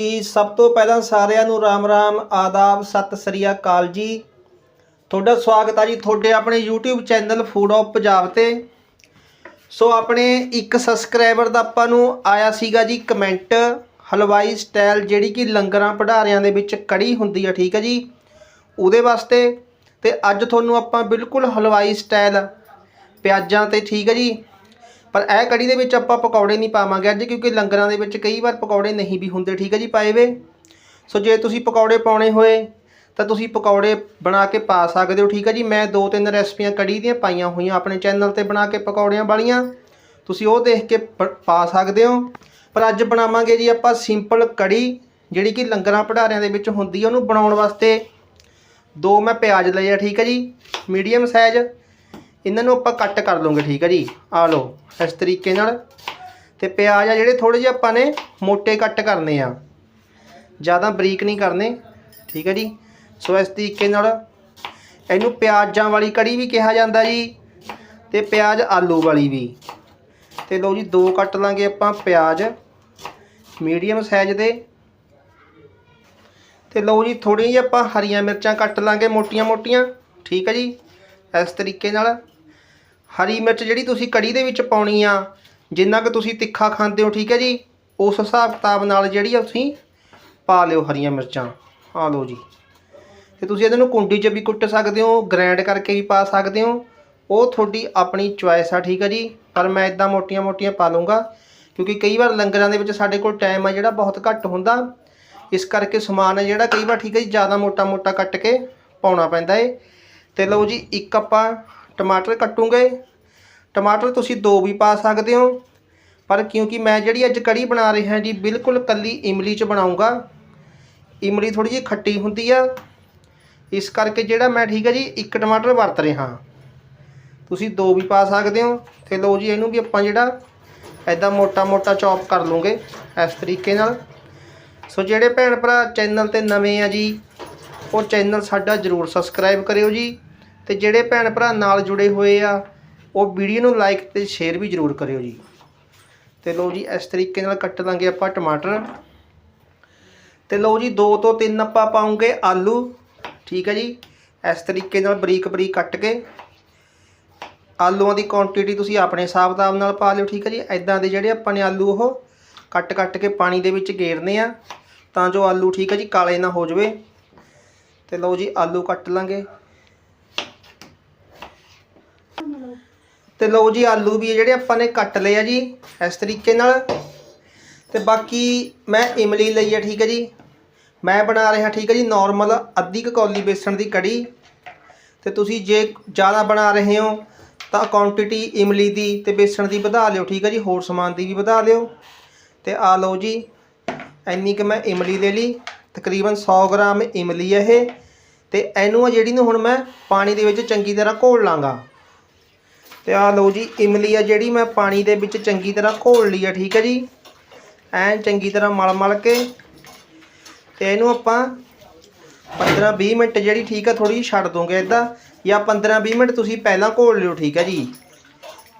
ਜੀ ਸਭ ਤੋਂ ਪਹਿਲਾਂ ਸਾਰਿਆਂ ਨੂੰ ਰਾਮ ਰਾਮ, ਆਦਾਬ, ਸਤਿ ਸ੍ਰੀ ਅਕਾਲ ਜੀ। ਤੁਹਾਡਾ ਸਵਾਗਤ ਹੈ ਜੀ ਤੁਹਾਡੇ ਆਪਣੇ YouTube channel food of Punjab ਤੇ। ਸੋ ਆਪਣੇ ਇੱਕ ਸਬਸਕ੍ਰਾਈਬਰ ਦਾ ਆਪਾਂ ਨੂੰ ਆਇਆ ਸੀਗਾ ਜੀ ਕਮੈਂਟ ਹਲਵਾਈ ਸਟਾਈਲ ਜਿਹੜੀ ਕਿ ਲੰਗਰਾਂ ਭੰਡਾਰਿਆਂ ਦੇ ਵਿੱਚ ਕੜੀ ਹੁੰਦੀ ਆ, ਠੀਕ ਹੈ ਜੀ। ਉਹਦੇ ਵਾਸਤੇ ਤੇ ਅੱਜ ਤੁਹਾਨੂੰ ਆਪਾਂ ਬਿਲਕੁਲ ਹਲਵਾਈ ਸਟਾਈਲ ਪਿਆਜ਼ਾਂ ਤੇ, ਠੀਕ ਹੈ ਜੀ। ਪਰ ਇਹ ਕੜੀ ਦੇ ਵਿੱਚ ਆਪਾਂ ਪਕੌੜੇ ਨਹੀਂ ਪਾਵਾਂਗੇ ਅੱਜ, ਕਿਉਂਕਿ ਲੰਗਰਾਂ ਦੇ ਵਿੱਚ ਕਈ ਵਾਰ ਪਕੌੜੇ ਨਹੀਂ ਵੀ ਹੁੰਦੇ, ਠੀਕ ਹੈ ਜੀ, ਪਾਏ ਵੇ? ਸੋ ਜੇ ਤੁਸੀਂ ਪਕੌੜੇ ਪਾਉਣੇ ਹੋਏ, ਤਾਂ ਤੁਸੀਂ ਪਕੌੜੇ ਬਣਾ ਕੇ ਪਾ ਸਕਦੇ ਹੋ, ਠੀਕ ਹੈ ਜੀ। ਮੈਂ ਦੋ ਤਿੰਨ ਰੈਸਪੀਆਂ ਕੜੀ ਦੀਆਂ ਪਾਈਆਂ ਹੋਈਆਂ ਆਪਣੇ ਚੈਨਲ ਤੇ ਬਣਾ ਕੇ ਪਕੌੜਿਆਂ ਵਾਲੀਆਂ। ਤੁਸੀਂ ਉਹ ਦੇਖ ਕੇ ਪ- ਪਾ ਸਕਦੇ ਹੋ। ਪਰ ਅੱਜ ਬਣਾਵਾਂਗੇ ਜੀ ਆਪਾਂ ਸਿੰਪਲ ਕੜੀ, ਜਿਹੜੀ ਕਿ ਲੰਗਰਾਂ ਭੰਡਾਰਿਆਂ ਦੇ ਵਿੱਚ ਹੁੰਦੀ ਹੈ, ਉਹਨੂੰ ਬਣਾਉਣ ਵਾਸਤੇ। ਦੋ ਮੈਂ ਪਿਆਜ਼ ਲਏ ਆ, ਠੀਕ ਹੈ ਜੀ। Medium size. ਇਹਨਾਂ ਨੂੰ ਆਪਾਂ ਕੱਟ ਕਰ ਲਵਾਂਗੇ, ਠੀਕ ਹੈ ਜੀ। ਆ ਲਓ, ਇਸ ਤਰੀਕੇ ਨਾਲ। ਤੇ ਪਿਆਜ਼ ਆ ਜਿਹੜੇ ਥੋੜੇ ਜਿਹੇ ਆਪਾਂ ਨੇ ਮੋٹے ਕੱਟ ਕਰਨੇ ਆ। ਜ਼ਿਆਦਾ ਬਰੀਕ ਨਹੀਂ ਕਰਨੇ, ਠੀਕ ਹੈ ਜੀ। ਸੋ ਇਸ ਤਰੀਕੇ ਨਾਲ ਇਹਨੂੰ ਪਿਆਜ਼ਾਂ ਵਾਲੀ ਕੜੀ ਵੀ ਕਿਹਾ ਜਾਂਦਾ ਜੀ, ਤੇ ਪਿਆਜ਼ ਆਲੂ ਵਾਲੀ ਵੀ। ਤੇ ਲਓ ਜੀ, ਦੋ ਕੱਟ ਲਾਂਗੇ ਆਪਾਂ ਪਿਆਜ਼, ਮੀਡੀਅਮ ਸਾਈਜ਼ ਦੇ। ਤੇ ਲਓ ਜੀ ਥੋੜ੍ਹੀਆਂ ਜਿਹੀ ਆਪਾਂ ਹਰੀਆਂ ਮਿਰਚਾਂ ਕੱਟ ਲਾਂਗੇ ਮੋਟੀਆਂ-ਮੋਟੀਆਂ, ਠੀਕ ਹੈ ਜੀ। ਇਸ ਤਰੀਕੇ ਨਾਲ ਹਰੀ ਮਿਰਚ ਜਿਹੜੀ ਤੁਸੀਂ ਕੜੀ ਦੇ ਵਿੱਚ ਪਾਉਣੀ ਆ, ਜਿੰਨਾ ਕੁ ਤੁਸੀਂ ਤਿੱਖਾ ਖਾਂਦੇ ਹੋ, ਠੀਕ ਹੈ ਜੀ, ਉਸ ਹਿਸਾਬ ਕਿਤਾਬ ਨਾਲ ਜਿਹੜੀ ਆ ਤੁਸੀਂ ਪਾ ਲਿਓ ਹਰੀਆਂ ਮਿਰਚਾਂ। ਆ ਲਓ ਜੀ। ਤੇ ਤੁਸੀਂ ਇਹਦੇ ਨੂੰ ਕੁੰਡੀ 'ਚ ਵੀ ਕੁੱਟ ਸਕਦੇ ਹੋ ਗ੍ਰਾਈਂਡ ਕਰਕੇ ਵੀ ਪਾ ਸਕਦੇ ਹੋ। ਉਹ ਤੁਹਾਡੀ ਆਪਣੀ ਚੁਆਇਸ ਆ, ਠੀਕ ਹੈ ਜੀ। ਪਰ ਮੈਂ ਇਦਾਂ ਮੋਟੀਆਂ-ਮੋਟੀਆਂ ਪਾ ਲੂੰਗਾ ਕਿਉਂਕਿ ਕਈ ਵਾਰ ਲੰਗਰਾਂ ਦੇ ਵਿੱਚ ਸਾਡੇ ਕੋਲ ਟਾਈਮ ਆ ਜਿਹੜਾ ਬਹੁਤ ਘੱਟ ਹੁੰਦਾ। ਇਸ ਕਰਕੇ ਸਮਾਨ ਹੈ ਜਿਹੜਾ ਕਈ ਵਾਰ, ਠੀਕ ਹੈ ਜੀ, ਜ਼ਿਆਦਾ ਮੋਟਾ-ਮੋਟਾ ਕੱਟ ਕੇ ਪਾਉਣਾ ਪੈਂਦਾ ਏ। ਤੇ ਲਓ ਜੀ, ਇੱਕ ਆਪਾਂ ਟਮਾਟਰ ਕੱਟੂਗੇ। ਟਮਾਟਰ ਤੁਸੀਂ ਦੋ ਵੀ ਪਾ ਸਕਦੇ ਹੋ। ਪਰ ਕਿਉਂਕਿ ਮੈਂ ਜਿਹੜੀ ਅੱਜ ਕੜੀ ਬਣਾ ਰਿਹਾ ਜੀ, ਬਿਲਕੁਲ ਕੱਲੀ ਇਮਲੀ ਚ ਬਣਾਉਂਗਾ। ਇਮਲੀ ਥੋੜੀ ਜਿਹੀ ਖੱਟੀ ਹੁੰਦੀ ਆ। ਇਸ ਕਰਕੇ ਜਿਹੜਾ ਮੈਂ ਠੀਕ ਹੈ ਜੀ, ਇੱਕ ਟਮਾਟਰ ਵਰਤ ਰਿਹਾ। ਤੁਸੀਂ ਦੋ ਵੀ ਪਾ ਸਕਦੇ ਹੋ ਤੇ ਲਓ ਜੀ, ਇਹਨੂੰ ਵੀ ਆਪਾਂ ਜਿਹੜਾ ਐਦਾਂ ਮੋਟਾ-ਮੋਟਾ ਚੌਪ ਕਰ ਲੂੰਗੇ ਇਸ ਤਰੀਕੇ ਨਾਲ। ਸੋ ਜਿਹੜੇ ਭੈਣ ਭਰਾ ਚੈਨਲ ਤੇ ਨਵੇਂ ਆ ਜੀ, ਉਹ ਚੈਨਲ ਸਾਡਾ ਜਰੂਰ ਸਬਸਕ੍ਰਾਈਬ ਕਰਿਓ ਜੀ। ਤੇ ਜਿਹੜੇ ਭੈਣ ਭਰਾ ਨਾਲ ਜੁੜੇ ਹੋਏ ਆ, ਉਹ ਵੀਡੀਓ ਨੂੰ ਲਾਈਕ ਤੇ ਸ਼ੇਅਰ ਵੀ ਜਰੂਰ ਕਰਿਓ ਜੀ। ਤੇ ਲਓ ਜੀ, ਇਸ ਤਰੀਕੇ ਨਾਲ ਕੱਟ ਲਾਂਗੇ ਆਪਾਂ ਟਮਾਟਰ। ਤੇ ਲਓ ਜੀ, ਦੋ ਤੋਂ ਤਿੰਨ ਆਪਾਂ ਪਾਉਂਗੇ ਆਲੂ। ਠੀਕ ਹੈ ਜੀ, ਇਸ ਤਰੀਕੇ ਨਾਲ ਬਰੀਕ ਬਰੀਕ ਕੱਟ ਕੇ। ਆਲੂਆਂ ਦੀ ਕੁਆਂਟੀਟੀ ਤੁਸੀਂ ਆਪਣੇ ਹਿਸਾਬ ਕਿਤਾਬ ਨਾਲ ਪਾ ਲਿਓ, ਠੀਕ ਹੈ ਜੀ। ਐਦਾਂ ਦੇ ਜਿਹੜੇ ਆਪਾਂ ਨੇ ਆਲੂ, ਉਹ ਕੱਟ ਕੱਟ ਕੇ ਪਾਣੀ ਦੇ ਵਿੱਚ ਗੇਰਨੇ ਆ, ਤਾਂ ਜੋ ਆਲੂ ਠੀਕ ਹੈ ਜੀ, ਕਾਲੇ ਨਾ ਹੋ ਜਾਵੇ। ਤੇ ਲਓ ਜੀ, ਆਲੂ ਕੱਟ ਲਾਂਗੇ। ਤੇ ਲਓ ਜੀ ਆਲੂ ਵੀ ਜਿਹੜੇ ਆਪਾਂ ਨੇ ਕੱਟ ਲਏ ਆ ਜੀ ਇਸ ਤਰੀਕੇ ਨਾਲ। ਤੇ ਬਾਕੀ ਮੈਂ ਇਮਲੀ ਲਈ ਆ, ਠੀਕ ਹੈ ਜੀ। ਮੈਂ ਬਣਾ ਰਿਹਾ, ਠੀਕ ਹੈ ਜੀ ਨਾਰਮਲ ਅੱਧੀ ਕੁ ਕੌਲੀ ਬੇਸਣ ਦੀ ਕੜੀ। ਤੇ ਤੁਸੀਂ ਜੇ ਜ਼ਿਆਦਾ ਬਣਾ ਰਹੇ ਹੋ ਤਾਂ ਕੁਆਂਟੀਟੀ ਇਮਲੀ ਦੀ ਤੇ ਬੇਸਣ ਦੀ ਵਧਾ ਲਿਓ, ਠੀਕ ਹੈ ਜੀ, ਹੋਰ ਸਮਾਨ ਦੀ ਵੀ ਵਧਾ ਲਿਓ। ਤੇ ਆ ਲਓ ਜੀ, ਇੰਨੀ ਕਿ ਮੈਂ ਇਮਲੀ ਲੈ ਲਈ, ਤਕਰੀਬਨ 100 ਗ੍ਰਾਮ ਇਮਲੀ ਹੈ ਇਹ। ਤੇ ਇਹਨੂੰ ਆ ਜਿਹੜੀ ਨੂੰ ਹੁਣ ਮੈਂ ਪਾਣੀ ਦੇ ਵਿੱਚ ਚੰਗੀ ਤਰ੍ਹਾਂ ਘੋਲ ਲਾਂਗਾ। ਤੇ ਆ ਲਓ ਜੀ, ਇਮਲੀ ਆ ਜਿਹੜੀ ਮੈਂ ਪਾਣੀ ਦੇ ਵਿੱਚ ਚੰਗੀ ਤਰ੍ਹਾਂ ਘੋਲ ਲਈ ਆ, ਠੀਕ ਹੈ ਜੀ? ਐਨ ਚੰਗੀ ਤਰ੍ਹਾਂ ਮਲ ਮਲ ਕੇ ਤੇ ਇਹਨੂੰ ਆਪਾਂ 15-20 ਮਿੰਟ ਜਿਹੜੀ ਠੀਕ ਆ ਥੋੜੀ ਜਿਹੀ ਛੱਡ ਦੋਗੇ ਇਦਾਂ ਜਾਂ 15-20 ਮਿੰਟ ਤੁਸੀਂ ਪਹਿਲਾਂ ਘੋਲ ਲਿਓ, ਠੀਕ ਹੈ ਜੀ?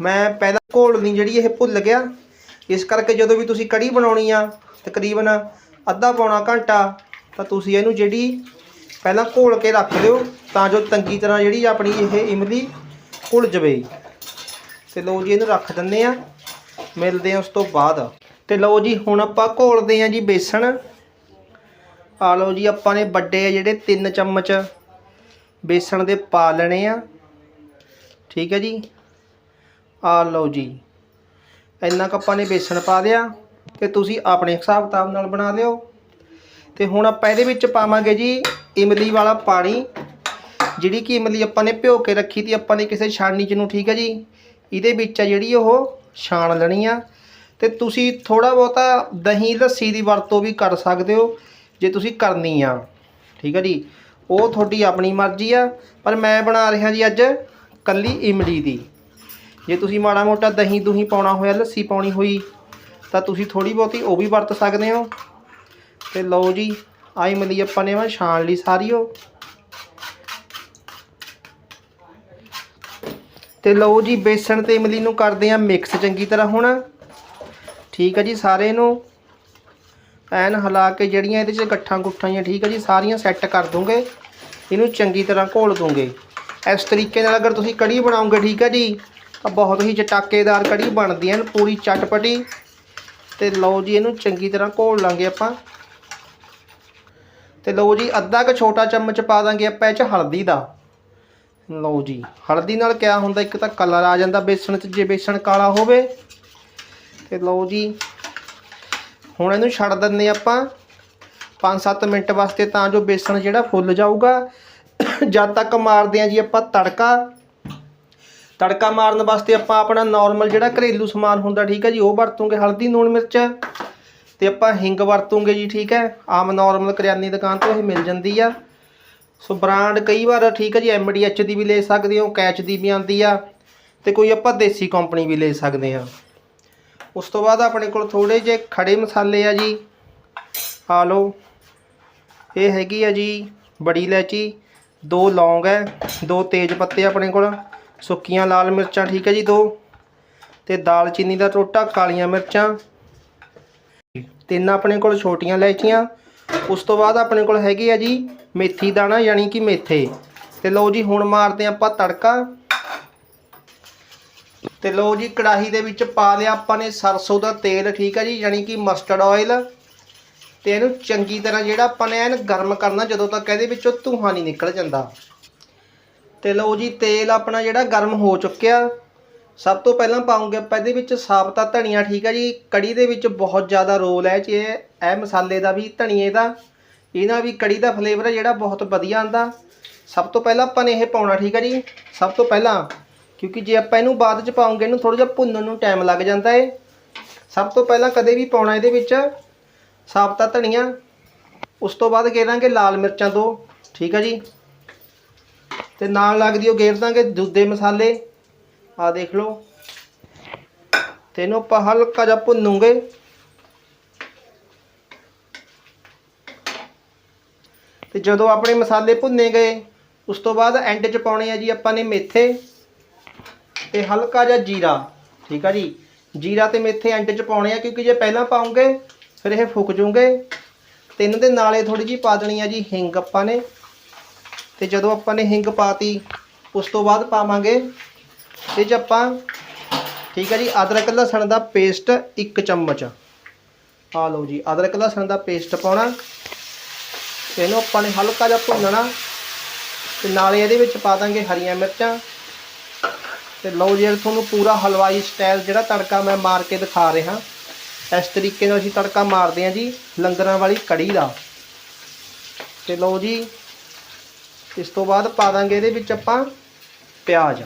ਮੈਂ ਪਹਿਲਾਂ ਘੋਲਣੀ ਜਿਹੜੀ ਇਹ ਭੁੱਲ ਗਿਆ। ਇਸ ਕਰਕੇ ਜਦੋਂ ਵੀ ਤੁਸੀਂ ਕੜੀ ਬਣਾਉਣੀ ਆ, ਤਕਰੀਬਨ ਅੱਧਾ ਪੌਣਾ ਘੰਟਾ, ਤਾਂ ਤੁਸੀਂ ਇਹਨੂੰ ਜਿਹੜੀ ਪਹਿਲਾਂ ਘੋਲ ਕੇ ਰੱਖ ਦਿਓ, ਤਾਂ ਜੋ ਚੰਗੀ ਤਰ੍ਹਾਂ ਜਿਹੜੀ ਆਪਣੀ ਇਹ ਇਮਲੀ ਘੁਲ ਜਵੇ। ਤੇ ਲਓ ਜੀ ਇਹਨੂੰ ਰੱਖ ਦਿੰਦੇ ਆ ਮਿਲਦੇ ਆ ਉਸ ਤੋਂ ਬਾਅਦ। ਤੇ ਲਓ ਜੀ ਹੁਣ ਆਪਾਂ ਘੋਲਦੇ ਆ ਜੀ ਬੇਸਣ। ਆ ਲਓ ਜੀ ਆਪਾਂ ਨੇ ਵੱਡੇ ਜਿਹੜੇ 3 ਚਮਚ ਬੇਸਣ ਦੇ ਪਾ ਲੈਣੇ ਆ। ਠੀਕ ਹੈ ਜੀ। ਆ ਲਓ ਜੀ। ਇੰਨਾ ਕੁ ਆਪਾਂ ਨੇ ਬੇਸਣ ਪਾ ਲਿਆ। ਤੇ ਤੁਸੀਂ ਆਪਣੇ ਹਿਸਾਬ ਕਿਤਾਬ ਨਾਲ ਬਣਾ ਲਿਓ। ਤੇ ਹੁਣ ਆਪਾਂ ਇਹਦੇ ਵਿੱਚ ਪਾਵਾਂਗੇ ਜੀ ਇਮਲੀ ਵਾਲਾ ਪਾਣੀ। ਜਿਹੜੀ ਕਿ ਇਮਲੀ ਆਪਾਂ ਨੇ ਭਿਓ ਕੇ ਰੱਖੀ ਤੀ, ਆਪਾਂ ਨੇ ਕਿਸੇ ਛਾਣਨੀ ਚ ਨੂੰ, ਠੀਕ ਹੈ ਜੀ। ਇਹਦੇ ਵਿੱਚ ਆ ਜਿਹੜੀ ਉਹ ਛਾਣ ਲੈਣੀ ਆ। ਤੇ ਤੁਸੀਂ ਥੋੜਾ ਬਹੁਤਾ ਦਹੀਂ ਲੱਸੀ ਦੀ ਵਰਤੋਂ ਵੀ ਕਰ ਸਕਦੇ ਹੋ, ਜੇ ਤੁਸੀਂ ਕਰਨੀ ਆ। ਠੀਕ ਹੈ ਜੀ? ਉਹ ਤੁਹਾਡੀ ਆਪਣੀ ਮਰਜ਼ੀ ਆ, ਪਰ ਮੈਂ ਬਣਾ ਰਿਹਾ ਜੀ ਅੱਜ ਕੱਲੀ ਇਮਲੀ ਦੀ। ਜੇ ਤੁਸੀਂ ਮਾੜਾ ਮੋਟਾ ਦਹੀਂ ਦੁਹੀਂ ਪਾਉਣਾ ਹੋਇਆ, ਲੱਸੀ ਪਾਉਣੀ ਹੋਈ, ਤਾਂ ਤੁਸੀਂ ਥੋੜੀ ਬਹੁਤੀ ਉਹ ਵੀ ਵਰਤ ਸਕਦੇ ਹੋ। ਤੇ ਲਓ ਜੀ ਆ ਇਮਲੀ ਆਪਾਂ ਨੇ ਮੈਂ ਛਾਣ ਲਈ ਸਾਰੀ ਉਹ। ਤੇ ਲਓ ਜੀ, ਬੇਸਣ ਤੇ ਇਮਲੀ ਨੂੰ ਕਰਦੇ ਆ ਮਿਕਸ ਚੰਗੀ ਤਰ੍ਹਾਂ ਹੁਣ। ਠੀਕ ਹੈ ਜੀ ਸਾਰੇ ਨੂੰ। ਐਨ ਹਿਲਾ ਕੇ ਜਿਹੜੀਆਂ ਇਹਦੇ 'ਚ ਗੱਠਾਂ ਗੁੱਠਾਂ ਜਿਹੀਆਂ, ਠੀਕ ਹੈ ਜੀ, ਸਾਰੀਆਂ ਸੈੱਟ ਕਰ ਦੂੰਗੇ। ਇਹਨੂੰ ਚੰਗੀ ਤਰ੍ਹਾਂ ਘੋਲ ਦੂੰਗੇ। ਇਸ ਤਰੀਕੇ ਨਾਲ ਅਗਰ ਤੁਸੀਂ ਕੜੀ ਬਣਾਉਂਗੇ ਠੀਕ ਹੈ ਜੀ, ਤਾਂ ਬਹੁਤ ਹੀ ਚਟਾਕੇਦਾਰ ਕੜੀ ਬਣਦੀ ਹੈ ਪੂਰੀ ਚਟਪਟੀ। ਤੇ ਲਓ ਜੀ, ਇਹਨੂੰ ਚੰਗੀ ਤਰ੍ਹਾਂ ਘੋਲ ਲਾਂਗੇ ਆਪਾਂ। ਤੇ ਲਓ ਜੀ, ਅੱਧਾ ਕੁ ਛੋਟਾ ਚਮਚ ਪਾ ਦਾਂਗੇ ਆਪਾਂ ਇਹ 'ਚ ਹਲਦੀ ਦਾ। ਲਓ ਜੀ, ਹਲਦੀ ਨਾਲ ਕਿਆ ਹੁੰਦਾ, ਇੱਕ ਤਾਂ ਕਲਰ ਆ ਜਾਂਦਾ, ਬੇਸਣ 'ਚ ਜੇ ਬੇਸਣ ਕਾਲਾ ਹੋਵੇ, ਤੇ ਲਓ ਜੀ। ਹੁਣ ਇਹਨੂੰ ਛੱਡ ਦਿੰਨੇ ਆਪਾਂ 5-7 ਮਿੰਟ ਵਾਸਤੇ, ਤਾਂ ਜੋ ਬੇਸਣ ਜਿਹੜਾ ਫੁੱਲ ਜਾਊਗਾ। ਜਦ ਤੱਕ ਮਾਰਦੇ ਆ ਜੀ ਆਪਾਂ ਤੜਕਾ। ਤੜਕਾ ਮਾਰਨ ਵਾਸਤੇ ਆਪਾਂ ਆਪਣਾ ਨਾਰਮਲ ਜਿਹੜਾ ਘਰੇਲੂ ਸਮਾਨ ਹੁੰਦਾ, ਠੀਕ ਹੈ ਜੀ, ਉਹ ਵਰਤੂਗੇ, ਹਲਦੀ ਨੂਣ ਮਿਰਚ। ਤੇ ਆਪਾਂ ਹਿੰਗ ਵਰਤੂਗੇ ਜੀ, ਠੀਕ ਹੈ। ਆਮ ਨਾਰਮਲ ਕਰਿਆਨੀ ਦੁਕਾਨ ਤੋਂ ਇਹ ਮਿਲ ਜਾਂਦੀ ਆ। ਸੋ ਬ੍ਰਾਂਡ ਕਈ ਵਾਰ ਠੀਕ ਹੈ ਜੀ ਐਮਡੀਐਚ ਦੀ ਵੀ ਲੈ ਸਕਦੇ ਹੋ ਕੈਚ ਦੀ ਵੀ ਆਉਂਦੀ ਆ ਤੇ ਕੋਈ ਆਪਾਂ ਦੇਸੀ ਕੰਪਨੀ ਵੀ ਲੈ ਸਕਦੇ ਹਾਂ ਉਸ ਤੋਂ ਬਾਅਦ ਆਪਣੇ ਕੋਲ ਥੋੜੇ ਜਿਹੇ ਖੜੇ ਮਸਾਲੇ ਆ ਜੀ। ਆ ਲਓ, ਇਹ ਹੈਗੀ ਆ ਜੀ ਬੜੀ ਇਲਾਇਚੀ, ਦੋ ਲੌਂਗ ਹੈ, ਦੋ ਤੇਜ ਪੱਤੇ ਆਪਣੇ ਕੋਲ, ਸੁੱਕੀਆਂ ਲਾਲ ਮਿਰਚਾਂ, ਠੀਕ ਹੈ ਜੀ ਦੋ, ਤੇ ਦਾਲਚੀਨੀ ਦਾ ਟੋਟਾ, ਕਾਲੀਆਂ ਮਿਰਚਾਂ, ਤਿੰਨ ਆਪਣੇ ਕੋਲ ਛੋਟੀਆਂ ਇਲਾਇਚੀਆਂ, ਉਸ ਤੋਂ ਬਾਅਦ ਆਪਣੇ ਕੋਲ ਹੈਗੀ ਆ ਜੀ ਮੇਥੀ ਦਾਣਾ ਯਾਨੀ ਕਿ ਮੇਥੇ। ਤੇ ਲਓ ਜੀ, ਹੁਣ ਮਾਰਦੇ ਆਪਾਂ ਤੜਕਾ। ਤੇ ਲਓ ਜੀ, ਕੜਾਹੀ ਦੇ ਵਿੱਚ ਪਾ ਲਿਆ ਆਪਾਂ ਨੇ ਸਰਸੋਂ ਦਾ ਤੇਲ, ਠੀਕ ਹੈ ਜੀ, ਯਾਨੀ ਕਿ ਮਸਟਰਡ ਆਇਲ ਤੇ ਇਹਨੂੰ ਚੰਗੀ ਤਰ੍ਹਾਂ ਜਿਹੜਾ ਆਪਾਂ ਨੇ ਐਨ ਗਰਮ ਕਰਨਾ, ਜਦੋਂ ਤੱਕ ਇਹਦੇ ਵਿੱਚੋਂ ਧੂੰਆਂ ਨਹੀਂ ਨਿਕਲ ਜਾਂਦਾ। ਤੇ ਲਓ ਜੀ, ਤੇਲ ਆਪਣਾ ਜਿਹੜਾ ਗਰਮ ਹੋ ਚੁੱਕਿਆ। ਸਭ ਤੋਂ ਪਹਿਲਾਂ ਪਾਉਂਗੇ ਆਪਾਂ ਇਹਦੇ ਵਿੱਚ ਸਾਬਤਾ ਧਨੀਆ, ਠੀਕ ਹੈ ਜੀ। ਕੜੀ ਦੇ ਵਿੱਚ ਬਹੁਤ ਜ਼ਿਆਦਾ ਰੋਲ ਹੈ ਜੇ ਇਹ ਮਸਾਲੇ ਦਾ ਵੀ, ਧਨੀਏ ਦਾ। ਇਹਨਾਂ ਵੀ ਕੜੀ ਦਾ ਫਲੇਵਰ ਹੈ ਜਿਹੜਾ ਬਹੁਤ ਵਧੀਆ ਆਂਦਾ ਸਭ ਤੋਂ ਪਹਿਲਾਂ ਆਪਾਂ ਨੇ ਇਹ ਪਾਉਣਾ, ਠੀਕ ਹੈ ਜੀ? ਸਭ ਤੋਂ ਪਹਿਲਾਂ, ਕਿਉਂਕਿ ਜੇ ਆਪਾਂ ਇਹਨੂੰ ਬਾਅਦ ਚ ਪਾਉਂਗੇ ਇਹਨੂੰ ਥੋੜਾ ਜਿਹਾ ਭੁੰਨਣ ਨੂੰ ਟਾਈਮ ਲੱਗ ਜਾਂਦਾ ਏ। ਸਭ ਤੋਂ ਪਹਿਲਾਂ ਕਦੇ ਵੀ ਪਾਉਣਾ ਇਹਦੇ ਵਿੱਚ ਸਾਬਤਾ ਧਨੀਆ, ਉਸ ਤੋਂ ਬਾਅਦ ਗੇਰ ਦਾਂਗੇ ਲਾਲ ਮਿਰਚਾਂ ਦੋ, ਠੀਕ ਹੈ ਜੀ? ਤੇ ਨਾਲ ਲੱਗਦੀ ਉਹ ਗੇਰ ਦਾਂਗੇ ਦੁੱਧੇ ਮਸਾਲੇ ਆ ਦੇਖ ਲਓ। ਤੇ ਇਹਨੂੰ ਆਪਾਂ ਹਲਕਾ ਜਿਹਾ ਭੁੰਨੂਗੇ। ਤੇ ਜਦੋਂ ਆਪਣੇ ਮਸਾਲੇ ਭੁੰਨੇ ਗਏ, ਉਸ ਤੋਂ ਬਾਅਦ ਐਂਡ 'ਚ ਪਾਉਣੇ ਆ ਜੀ ਆਪਾਂ ਨੇ ਮੇਥੇ ਤੇ ਹਲਕਾ ਜਿਹਾ ਜੀਰਾ, ਠੀਕ ਆ ਜੀ। ਜੀਰਾ ਤੇ ਮੇਥੇ ਐਂਡ 'ਚ ਪਾਉਣੇ ਆ, ਕਿਉਂਕਿ ਜੇ ਪਹਿਲਾਂ ਪਾਉਂਗੇ, ਫਿਰ ਇਹ ਫੁੱਕ ਜੂਗੇ। ਤੇ ਇਹਨਾਂ ਦੇ ਨਾਲੇ ਥੋੜੀ ਜੀ ਪਾ ਦੇਣੀ ਆ ਜੀ ਹਿੰਗ ਆਪਾਂ ਨੇ। ਤੇ ਜਦੋਂ ਆਪਾਂ ਨੇ ਹਿੰਗ ਪਾਤੀ, ਉਸ ਤੋਂ ਬਾਅਦ ਪਾਵਾਂਗੇ ਇਹ 'ਚ ਆਪਾਂ, ਠੀਕ ਆ ਜੀ, ਅਦਰਕ ਲਸਣ ਦਾ ਪੇਸਟ 1 ਚਮਚ। ਆ ਲਓ ਜੀ, ਅਦਰਕ ਲਸਣ ਦਾ ਪੇਸਟ ਪਾਉਣਾ। ਤੇ ਇਹਨੂੰ ਆਪਾਂ ਨੇ ਹਲਕਾ ਜਿਹਾ ਭੁੰਨਣਾ। ਤੇ ਨਾਲੇ ਇਹਦੇ ਵਿੱਚ ਪਾ ਦਾਂਗੇ ਹਰੀਆਂ ਮਿਰਚਾਂ। ਤੇ ਲਓ ਜੀ ਤੁਹਾਨੂੰ ਪੂਰਾ ਹਲਵਾਈ ਸਟਾਈਲ ਜਿਹੜਾ ਤੜਕਾ ਮੈਂ ਮਾਰ ਕੇ ਦਿਖਾ ਰਿਹਾ। ਇਸ ਤਰੀਕੇ ਨਾਲ ਅਸੀਂ ਤੜਕਾ ਮਾਰਦੇ ਹਾਂ ਜੀ, ਲੰਗਰਾਂ ਵਾਲੀ ਕੜੀ ਦਾ। ਤੇ ਲਓ ਜੀ, ਇਸ ਤੋਂ ਬਾਅਦ ਪਾ ਦਾਂਗੇ ਇਹਦੇ ਵਿੱਚ ਆਪਾਂ ਪਿਆਜ਼।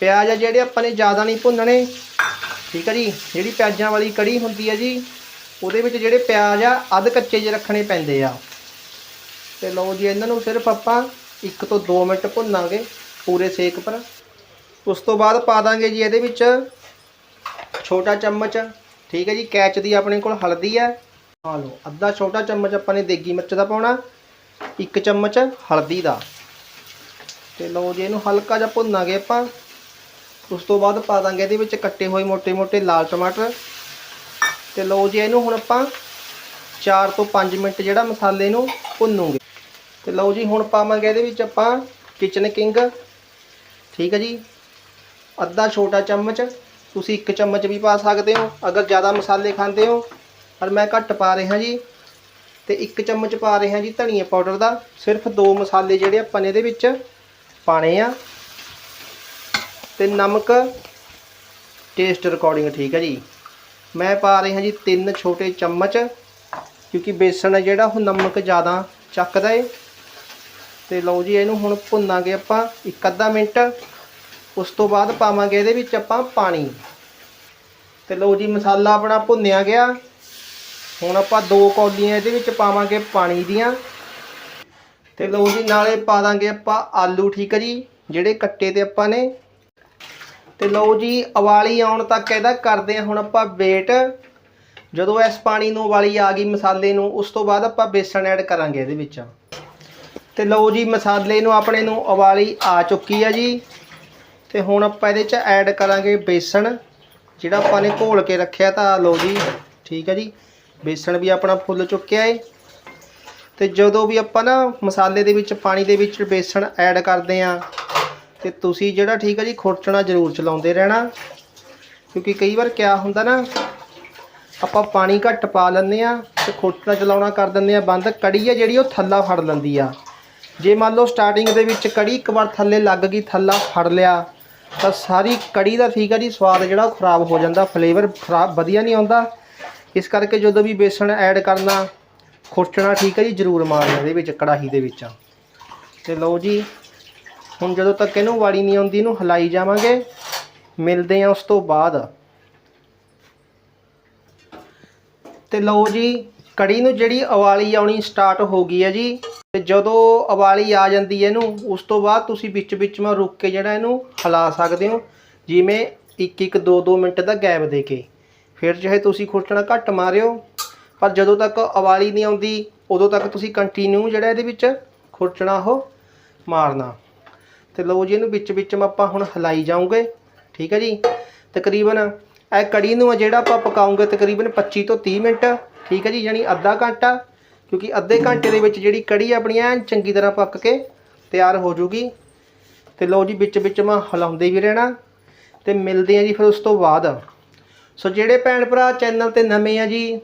ਪਿਆਜ਼ ਆ ਜਿਹੜੇ ਆਪਾਂ ਨੇ ਜ਼ਿਆਦਾ ਨਹੀਂ ਭੁੰਨਣੇ। ਠੀਕ ਹੈ ਜੀ, ਜਿਹੜੀ ਪਿਆਜ਼ਾਂ ਵਾਲੀ ਕੜੀ ਹੁੰਦੀ ਹੈ ਜੀ ਉਹਦੇ ਵਿੱਚ ਜਿਹੜੇ ਪਿਆਜ਼ ਆ, ਅੱਧ ਕੱਚੇ ਜੇ ਰੱਖਣੇ ਪੈਂਦੇ ਆ। ਤੇ ਲਓ ਜੀ, ਇਹਨਾਂ ਨੂੰ ਸਿਰਫ ਆਪਾਂ 1 ਤੋਂ 2 ਮਿੰਟ ਭੁੰਨਾਂਗੇ ਪੂਰੇ ਸੇਕ ਪਰ। ਉਸ ਤੋਂ ਬਾਅਦ ਪਾ ਦਾਂਗੇ ਜੀ ਇਹਦੇ ਵਿੱਚ ਛੋਟਾ ਚਮਚ, ਠੀਕ ਹੈ ਜੀ, ਕੈਚ ਦੀ ਆਪਣੇ ਕੋਲ ਹਲਦੀ ਹੈ। ਆ ਲਓ, ਅੱਧਾ ਛੋਟਾ ਚਮਚ ਆਪਾਂ ਨੇ ਦੇਗੀ ਮਿਰਚ ਦਾ ਪਾਉਣਾ 1 ਚਮਚ ਹਲਦੀ ਦਾ। ਤੇ ਲਓ ਜੀ, ਇਹਨੂੰ ਹਲਕਾ ਜਿਹਾ ਭੁੰਨਾਂਗੇ ਆਪਾਂ। ਉਸ ਤੋਂ ਬਾਅਦ ਪਾ ਦਾਂਗੇ ਇਹਦੇ ਵਿੱਚ ਕੱਟੇ ਹੋਏ ਮੋٹے-ਮੋٹے ਲਾਲ ਟਮਾਟਰ। ਤੇ ਲਓ ਜੀ, ਇਹਨੂੰ ਹੁਣ ਆਪਾਂ 4 ਤੋਂ 5 ਮਿੰਟ ਜਿਹੜਾ ਮਸਾਲੇ ਨੂੰ ਭੁੰਨੂਗੇ। ਤੇ ਲਓ ਜੀ, ਹੁਣ ਪਾਵਾਂਗੇ ਇਹਦੇ ਵਿੱਚ ਆਪਾਂ ਕਿਚਨ ਕਿੰਗ ਠੀਕ ਹੈ ਜੀ? ਅੱਧਾ ਛੋਟਾ ਚਮਚ, ਤੁਸੀਂ ਇੱਕ ਚਮਚ ਵੀ ਪਾ ਸਕਦੇ ਹੋ। ਅਗਰ ਜ਼ਿਆਦਾ ਮਸਾਲੇ ਖਾਂਦੇ ਹੋ, ਪਰ ਮੈਂ ਘੱਟ ਪਾ ਰਿਹਾ ਜੀ। ਤੇ ਇੱਕ ਚਮਚ ਪਾ ਰਿਹਾ ਜੀ ਧਨੀਆ ਪਾਊਡਰ ਦਾ। ਸਿਰਫ ਦੋ ਮਸਾਲੇ ਜਿਹੜੇ ਆਪਾਂ ਨੇ ਇਹਦੇ ਵਿੱਚ ਪਾਣੇ ਆ। ਤੇ ਨਮਕ ਟੇਸਟ ਰਿਕਾਰਡਿੰਗ ਠੀਕ ਹੈ ਜੀ? ਮੈਂ ਪਾ ਰਿਹਾ ਜੀ ਤਿੰਨ ਛੋਟੇ ਚਮਚ, ਕਿਉਂਕਿ ਬੇਸਣ ਹੈ ਜਿਹੜਾ, ਉਹ ਨਮਕ ਜ਼ਿਆਦਾ ਚੱਕਦਾ ਏ। ਤੇ ਲਓ ਜੀ, ਇਹਨੂੰ ਹੁਣ ਭੁੰਨਾਂਗੇ ਆਪਾਂ ਇੱਕ ਅੱਧਾ ਮਿੰਟ। ਉਸ ਤੋਂ ਬਾਅਦ ਪਾਵਾਂਗੇ ਇਹਦੇ ਵਿੱਚ ਆਪਾਂ ਪਾਣੀ। ਤੇ ਲਓ ਜੀ, ਮਸਾਲਾ ਆਪਣਾ ਭੁੰਨਿਆ ਗਿਆ। ਹੁਣ ਆਪਾਂ ਦੋ ਕੌਲੀਆਂ ਇਹਦੇ ਵਿੱਚ ਪਾਵਾਂਗੇ ਪਾਣੀ ਦੀਆਂ। ਤੇ ਲਓ ਜੀ, ਨਾਲੇ ਪਾ ਦਾਂਗੇ ਆਪਾਂ ਆਲੂ, ਠੀਕ ਹੈ ਜੀ, ਜਿਹੜੇ ਕੱਟੇ ਤੇ ਆਪਾਂ ਨੇ। ਤੇ ਲਓ ਜੀ, ਉਬਾਲੀ ਆਉਣ ਤੱਕ ਇਹਦਾ ਕਰਦੇ ਹਾਂ ਹੁਣ ਆਪਾਂ ਵੇਟ ਜਦੋਂ ਇਸ ਪਾਣੀ ਨੂੰ ਉਬਾਲੀ ਆ ਗਈ ਮਸਾਲੇ ਨੂੰ, ਉਸ ਤੋਂ ਬਾਅਦ ਆਪਾਂ ਬੇਸਣ ਐਡ ਕਰਾਂਗੇ ਇਹਦੇ ਵਿੱਚ। ਤੇ ਲਓ ਜੀ, ਮਸਾਲੇ ਨੂੰ ਆਪਣੇ ਨੂੰ ਉਬਾਲੀ ਆ ਚੁੱਕੀ ਆ ਜੀ। ਤੇ ਹੁਣ ਆਪਾਂ ਇਹਦੇ 'ਚ ਐਡ ਕਰਾਂਗੇ ਬੇਸਣ, ਜਿਹੜਾ ਆਪਾਂ ਨੇ ਘੋਲ ਕੇ ਰੱਖਿਆ ਤਾਂ ਲਓ ਜੀ, ਠੀਕ ਹੈ ਜੀ। ਬੇਸਣ ਵੀ ਆਪਣਾ ਫੁੱਲ ਚੁੱਕਿਆ ਏ। ਤੇ ਜਦੋਂ ਵੀ ਆਪਾਂ ਨਾ ਮਸਾਲੇ ਦੇ ਵਿੱਚ, ਪਾਣੀ ਦੇ ਵਿੱਚ ਬੇਸਣ ਐਡ ਕਰਦੇ ਆ ਤੇ ਤੁਸੀਂ ਜਿਹੜਾ ਠੀਕ ਹੈ ਜੀ ਖੁਰਚਣਾ ਜ਼ਰੂਰ ਚਲਾਉਂਦੇ ਰਹਿਣਾ। ਕਿਉਂਕਿ ਕਈ ਵਾਰ ਕਿਆ ਹੁੰਦਾ ਨਾ, ਆਪਾਂ ਪਾਣੀ ਘੱਟ ਪਾ ਲੈਂਦੇ ਆ ਤੇ ਖੁਰਚਣਾ ਚਲਾਉਣਾ ਕਰ ਦਿੰਦੇ ਆ ਬੰਦ ਕੜੀ ਆ ਜਿਹੜੀ ਉਹ ਥੱਲਾ ਫੜ ਲੈਂਦੀ ਆ। ਜੇ ਮੰਨ ਲਓ ਸਟਾਰਟਿੰਗ ਦੇ ਵਿੱਚ ਕੜੀ ਇੱਕ ਵਾਰ ਥੱਲੇ ਲੱਗ ਗਈ, ਥੱਲਾ ਫੜ ਲਿਆ, ਤਾਂ ਸਾਰੀ ਕੜੀ ਦਾ ਠੀਕ ਆ ਜੀ, ਸਵਾਦ ਜਿਹੜਾ ਉਹ ਖਰਾਬ ਹੋ ਜਾਂਦਾ ਫਲੇਵਰ ਖਰਾਬ ਵਧੀਆ ਨਹੀਂ ਆਉਂਦਾ। ਇਸ ਕਰਕੇ ਜਦੋਂ ਵੀ ਬੇਸਣ ਐਡ ਕਰਨਾ ਖੁਰਚਣਾ ਠੀਕ ਹੈ ਜੀ, ਜ਼ਰੂਰ ਮਾਰਨਾ ਇਹਦੇ ਵਿੱਚ, ਕੜਾਹੀ ਦੇ ਵਿੱਚ। ਤੇ ਲਓ ਜੀ ਹੁਣ ਜਦੋਂ ਤੱਕ ਇਹਨੂੰ ਵਾਲੀ ਨਹੀਂ ਆਉਂਦੀ, ਇਹਨੂੰ ਹਿਲਾਈ ਜਾਵਾਂਗੇ। ਮਿਲਦੇ ਆ ਉਸ ਤੋਂ ਬਾਅਦ। ਤੇ ਲਓ ਜੀ, ਕੜੀ ਨੂੰ ਜਿਹੜੀ ਉਬਾਲੀ ਆਉਣੀ ਸਟਾਰਟ ਹੋ ਗਈ ਹੈ ਜੀ, ਤੇ ਜਦੋਂ ਉਬਾਲੀ ਆ ਜਾਂਦੀ ਹੈ ਇਹਨੂੰ, ਉਸ ਤੋਂ ਬਾਅਦ ਤੁਸੀਂ ਵਿੱਚ ਵਿੱਚ ਮੈਂ ਰੁਕ ਕੇ ਜਿਹੜਾ ਇਹਨੂੰ ਹਿਲਾ ਸਕਦੇ ਹੋ। ਜਿਵੇਂ ਇੱਕ ਇੱਕ ਦੋ ਦੋ ਮਿੰਟ ਦਾ ਗੈਪ ਦੇ ਕੇ। ਫਿਰ ਚਾਹੇ ਤੁਸੀਂ ਖੁਰਚਣਾ ਘੱਟ ਮਾਰਿਓ, ਪਰ ਜਦੋਂ ਤੱਕ ਉਬਾਲੀ ਨਹੀਂ ਆਉਂਦੀ, ਉਦੋਂ ਤੱਕ ਤੁਸੀਂ ਕੰਟੀਨਿਊ ਜਿਹੜਾ ਇਹਦੇ ਵਿੱਚ ਖੁਰਚਣਾ ਉਹ ਮਾਰਨਾ। ਤੇ ਲਓ ਜੀ, ਇਹਨੂੰ ਵਿੱਚ ਵਿੱਚ ਆਪਾਂ ਹੁਣ ਹਿਲਾਈ ਜਾਉਂਗੇ ਠੀਕ ਹੈ ਜੀ? ਤਕਰੀਬਨ ਇਹ ਕੜੀ ਨੂੰ ਆ ਜਿਹੜਾ ਆਪਾਂ ਪਕਾਉਂਗੇ ਤਕਰੀਬਨ 25 ਤੋਂ 30 ਮਿੰਟ। ਠੀਕ ਹੈ ਜੀ? ਯਾਨੀ ਅੱਧਾ ਘੰਟਾ, ਕਿਉਂਕਿ ਅੱਧੇ ਘੰਟੇ ਦੇ ਵਿੱਚ ਜਿਹੜੀ ਕੜੀ ਆਪਣੀ ਐਨ ਚੰਗੀ ਤਰ੍ਹਾਂ ਪੱਕ ਕੇ ਤਿਆਰ ਹੋ ਜੂਗੀ। ਤੇ ਲਓ ਜੀ, ਵਿੱਚ ਵਿੱਚ ਮੈਂ ਹਿਲਾਉਂਦੇ ਵੀ ਰਹਿਣਾ। ਤੇ ਮਿਲਦੇ ਆ ਜੀ ਫਿਰ ਉਸ ਤੋਂ ਬਾਅਦ। ਸੋ ਜਿਹੜੇ ਭੈਣ ਭਰਾ ਚੈਨਲ ਤੇ ਨਵੇਂ ਆ ਜੀ,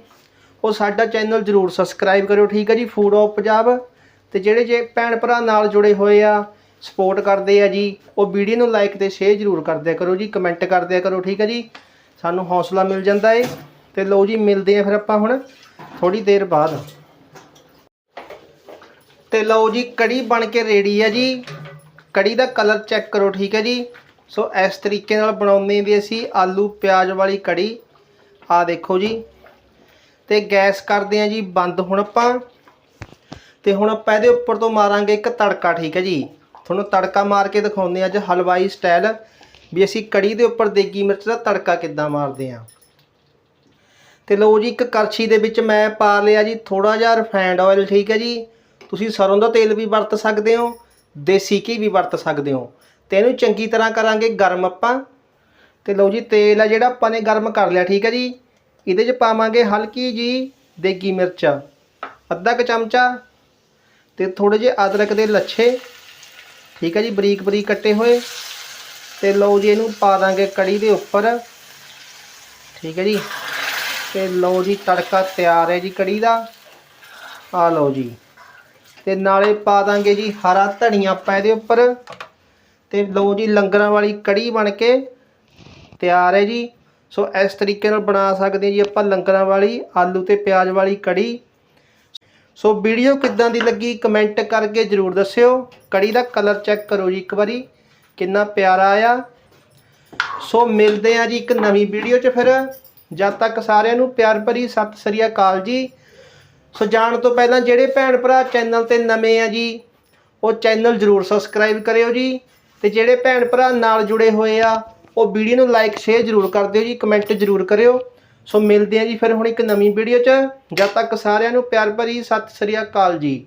ਉਹ ਸਾਡਾ ਚੈਨਲ ਜਰੂਰ ਸਬਸਕ੍ਰਾਈਬ ਕਰਿਓ। ਠੀਕ ਹੈ ਜੀ? ਫੂਡ ਆਫ ਪੰਜਾਬ ਤੇ ਜਿਹੜੇ ਜੇ ਭੈਣ ਭਰਾ ਨਾਲ ਜੁੜੇ ਹੋਏ ਆ ਸਪੋਰਟ ਕਰਦੇ ਆ ਜੀ। ਉਹ ਵੀਡੀਓ ਨੂੰ ਲਾਈਕ ਤੇ ਸ਼ੇਅਰ ਜਰੂਰ ਕਰਦਿਆ ਕਰੋ ਜੀ ਕਮੈਂਟ ਕਰਦਿਆ ਕਰੋ, ਠੀਕ ਹੈ ਜੀ? ਸਾਨੂੰ ਹੌਸਲਾ ਮਿਲ ਜਾਂਦਾ ਏ। ਤੇ ਲਓ ਜੀ, ਮਿਲਦੇ ਆ ਫਿਰ ਆਪਾਂ ਹੁਣ ਥੋੜੀ ਦੇਰ ਬਾਅਦ। ਤੇ ਲਓ ਜੀ, ਕੜੀ ਬਣ ਕੇ ਰੈਡੀ ਹੈ ਜੀ। ਕੜੀ ਦਾ ਕਲਰ ਚੈੱਕ ਕਰੋ, ਠੀਕ ਹੈ ਜੀ? ਸੋ ਇਸ ਤਰੀਕੇ ਨਾਲ ਬਣਾਉਂਦੇ ਵੀ ਅਸੀਂ ਆਲੂ ਪਿਆਜ਼ ਵਾਲੀ ਕੜੀ। ਆ ਦੇਖੋ ਜੀ। ਤੇ ਗੈਸ ਕਰਦੇ ਆ ਜੀ, ਬੰਦ ਹੁਣ ਆਪਾਂ। ਤੇ ਹੁਣ ਆਪਾਂ ਇਹਦੇ ਉੱਪਰ ਤੋਂ ਮਾਰਾਂਗੇ ਇੱਕ ਤੜਕਾ, ਠੀਕ ਹੈ ਜੀ? ਤੁਹਾਨੂੰ ਤੜਕਾ ਮਾਰ ਕੇ ਦਿਖਾਉਂਦੇ ਆ ਅੱਜ ਹਲਵਾਈ ਸਟਾਈਲ ਵੀ ਅਸੀਂ ਕੜੀ ਦੇ ਉੱਪਰ ਦੇਗੀ ਮਿਰਚ ਦਾ ਤੜਕਾ ਕਿੱਦਾਂ ਮਾਰਦੇ ਆ ਤੇ ਲਓ ਜੀ, ਇੱਕ ਕਰਛੀ ਦੇ ਵਿੱਚ ਮੈਂ ਪਾ ਲਿਆ ਜੀ ਥੋੜਾ ਜਿਹਾ ਰਿਫਾਈਨਡ ਆਇਲ ਠੀਕ ਹੈ ਜੀ। ਤੁਸੀਂ ਸਰੋਂ ਦਾ ਤੇਲ ਵੀ ਵਰਤ ਸਕਦੇ ਹੋ, ਦੇਸੀ ਘੀ ਵੀ ਵਰਤ ਸਕਦੇ ਹੋ। ਤੇ ਇਹਨੂੰ ਚੰਗੀ ਤਰ੍ਹਾਂ ਕਰਾਂਗੇ ਗਰਮ ਆਪਾਂ। ਤੇ ਲਓ ਜੀ, ਤੇਲ ਆ ਜਿਹੜਾ ਆਪਾਂ ਨੇ ਗਰਮ ਕਰ ਲਿਆ, ਠੀਕ ਹੈ ਜੀ। ਇਹਦੇ 'ਚ ਪਾਵਾਂਗੇ ਹਲਕੀ ਜੀ ਦੇਗੀ ਮਿਰਚ, ਅੱਧਾ ਕੁ ਚਮਚਾ। ਤੇ ਥੋੜੇ ਜਿਹੇ ਅਦਰਕ ਦੇ ਲੱਛੇ। ਠੀਕ ਹੈ ਜੀ, ਬਰੀਕ ਬਰੀਕ ਕੱਟੇ ਹੋਏ। ਤੇ ਲਓ ਜੀ, ਇਹਨੂੰ ਪਾ ਦਾਂਗੇ ਕੜੀ ਦੇ ਉੱਪਰ। ਠੀਕ ਹੈ ਜੀ, ਤੇ ਲਓ ਜੀ, ਤੜਕਾ ਤਿਆਰ ਹੈ ਜੀ ਕੜੀ ਦਾ। ਆ ਲਓ ਜੀ, ਤੇ ਨਾਲੇ ਪਾ ਦਾਂਗੇ ਜੀ ਹਰਾ ਧਨੀਆ ਆਪਾਂ ਇਹਦੇ ਉੱਪਰ। ਤੇ ਲਓ ਜੀ, ਲੰਗਰਾਂ ਵਾਲੀ ਕੜੀ ਬਣ ਕੇ ਤਿਆਰ ਹੈ ਜੀ। ਸੋ ਇਸ ਤਰੀਕੇ ਨਾਲ ਬਣਾ ਸਕਦੇ ਹਾਂ ਜੀ ਆਪਾਂ ਲੰਗਰਾਂ ਵਾਲੀ, ਆਲੂ ਤੇ ਪਿਆਜ਼ ਵਾਲੀ ਕੜੀ। ਸੋ ਵੀਡੀਓ ਕਿੱਦਾਂ ਦੀ ਲੱਗੀ ਕਮੈਂਟ ਕਰਕੇ ਜਰੂਰ ਦੱਸਿਓ। ਕੜੀ ਦਾ ਕਲਰ ਚੈੱਕ ਕਰੋ ਜੀ ਇੱਕ ਵਾਰੀ। ਕਿੰਨਾ ਪਿਆਰਾ ਆ ਸੋ ਮਿਲਦੇ ਆ ਜੀ ਇੱਕ ਨਵੀਂ ਵੀਡੀਓ 'ਚ ਫਿਰ। ਜਦ ਤੱਕ ਸਾਰਿਆਂ ਨੂੰ ਪਿਆਰ ਭਰੀ ਸਤਿ ਸ੍ਰੀ ਅਕਾਲ ਜੀ। ਸੋ ਜਾਣ ਤੋਂ ਪਹਿਲਾਂ ਜਿਹੜੇ ਭੈਣ ਭਰਾ ਚੈਨਲ ਤੇ ਨਵੇਂ ਆ ਜੀ, ਉਹ ਚੈਨਲ ਜਰੂਰ ਸਬਸਕ੍ਰਾਈਬ ਕਰਿਓ ਜੀ। ਤੇ ਜਿਹੜੇ ਭੈਣ ਭਰਾ ਨਾਲ ਜੁੜੇ ਹੋਏ ਆ, ਉਹ ਵੀਡੀਓ ਨੂੰ ਲਾਈਕ, ਸ਼ੇਅਰ ਜਰੂਰ ਕਰ ਦਿਓ ਜੀ, ਕਮੈਂਟ ਜਰੂਰ ਕਰਿਓ। ਸੋ ਮਿਲਦੇ ਆ ਜੀ ਫਿਰ ਹੁਣ ਇੱਕ ਨਵੀਂ ਵੀਡੀਓ 'ਚ। ਜਦ ਤੱਕ ਸਾਰਿਆਂ ਨੂੰ ਪਿਆਰ ਭਰੀ ਸਤਿ ਸ੍ਰੀ ਅਕਾਲ ਜੀ।